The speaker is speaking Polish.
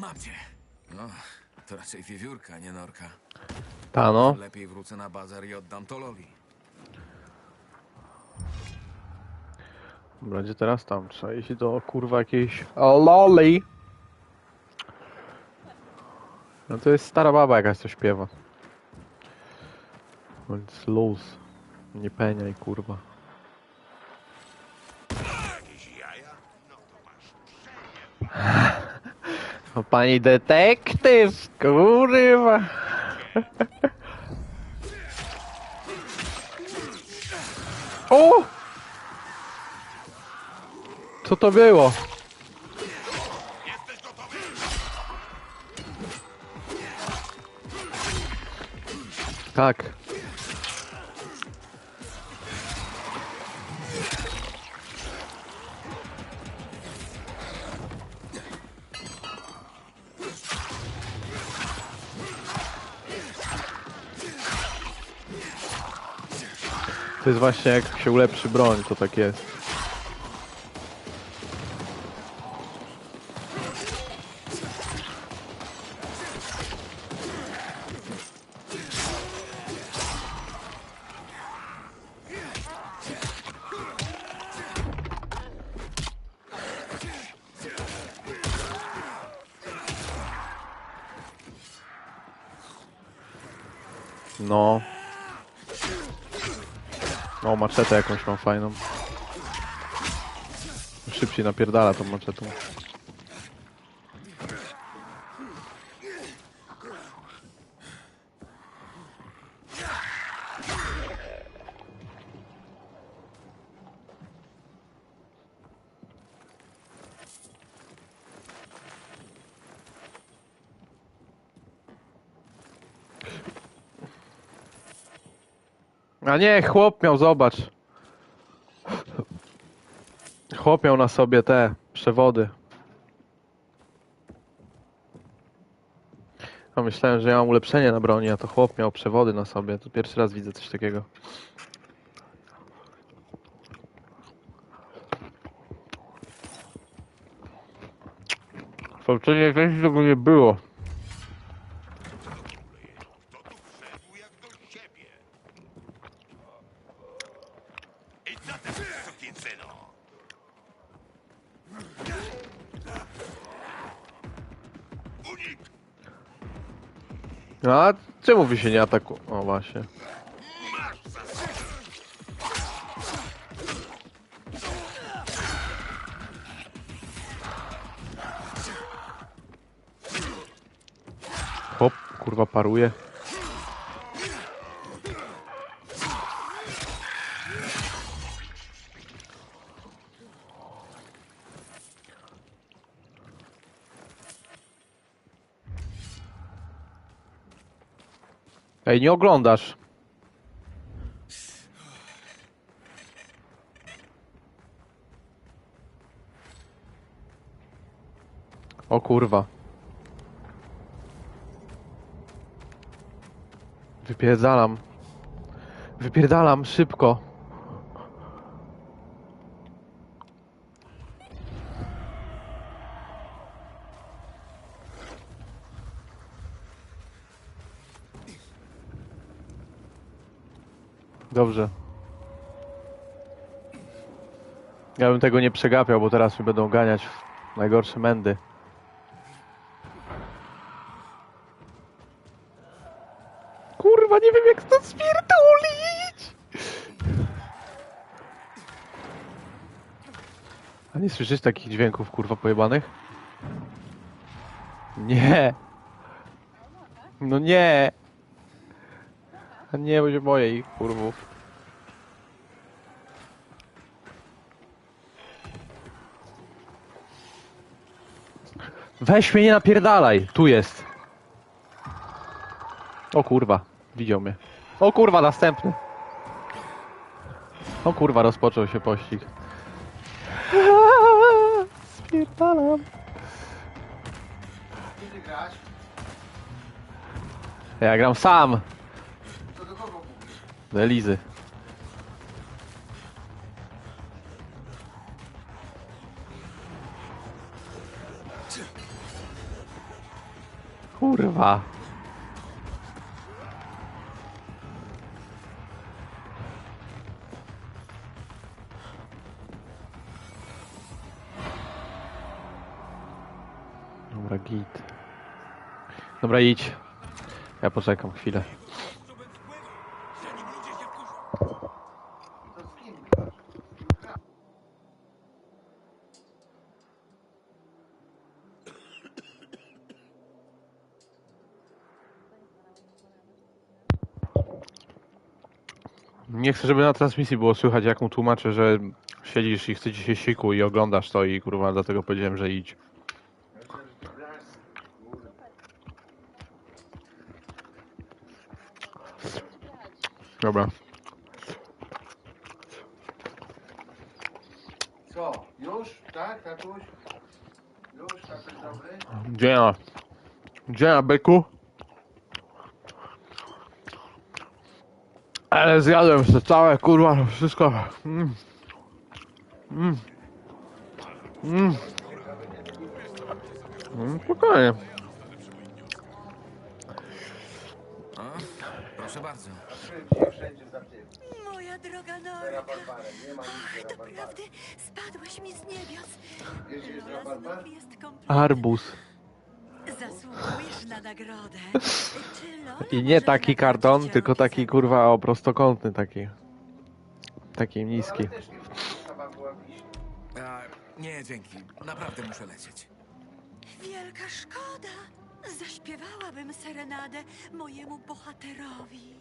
Mam cię. No, to raczej wiewiórka, nie norka. Ta no. Lepiej wrócę na bazar i oddam to Loli. Będzie teraz tam. Trzeba iść do kurwa jakiejś loli. No to jest stara baba jakaś co śpiewa. Więc luz. Nie peniaj kurwa. No pani detektyw, kurwa. O! Co to było? Tak. To jest właśnie jak się ulepszy broń, to tak jest. No. O, maczetę jakąś mam fajną. Szybciej napierdala tą maczetą. A nie, chłop miał, zobacz. Chłop miał na sobie te przewody. A myślałem, że ja mam ulepszenie na broni, a to chłop miał przewody na sobie. To pierwszy raz widzę coś takiego. Faktycznie więcej tego nie było. Wszedł jak do siebie. I Unik! A czemu wy się nie ataku... O właśnie. Hop, kurwa paruje. Ej, nie oglądasz. O kurwa. Wypierdalam. Wypierdalam szybko. Dobrze. Ja bym tego nie przegapiał, bo teraz mi będą ganiać w najgorsze mędy. Kurwa, nie wiem jak to spierdolić! A nie słyszysz takich dźwięków, kurwa, pojebanych? Nie! No nie! A nie, bo się boję ich, kurwów. Weź mnie, nie napierdalaj! Tu jest! O kurwa, widział mnie. O kurwa, następny. O kurwa, rozpoczął się pościg. Spierdalam. Ja gram sam. To do kogo mówisz? Do Elizy. Kurwa. Dobra, git. Dobra, idź. Ja poczekam chwilę. Nie chcę, żeby na transmisji było słychać, jak mu tłumaczę, że siedzisz i chce ci się siku i oglądasz to i kurwa, dlatego powiedziałem, że idź. Ja. Dobra. Co? Już? Tak, tatuś? Już, tatuś dobry? Gdzie na? Gdzie na byku? Ale zjadłem to całe, kurwa, wszystko. Mm. Mm. Mm. Mm, spokojnie. O, proszę bardzo. Moja droga Ach, doprawdy spadłeś mi z niebios. Jest Lola znów. Zasługujesz na nagrodę. Lola I nie taki nagrodzić karton, tylko taki kurwa o prostokątny taki. Taki niski. A, nie, dzięki. Naprawdę muszę lecieć. Wielka szkoda. Zaśpiewałabym serenadę mojemu bohaterowi.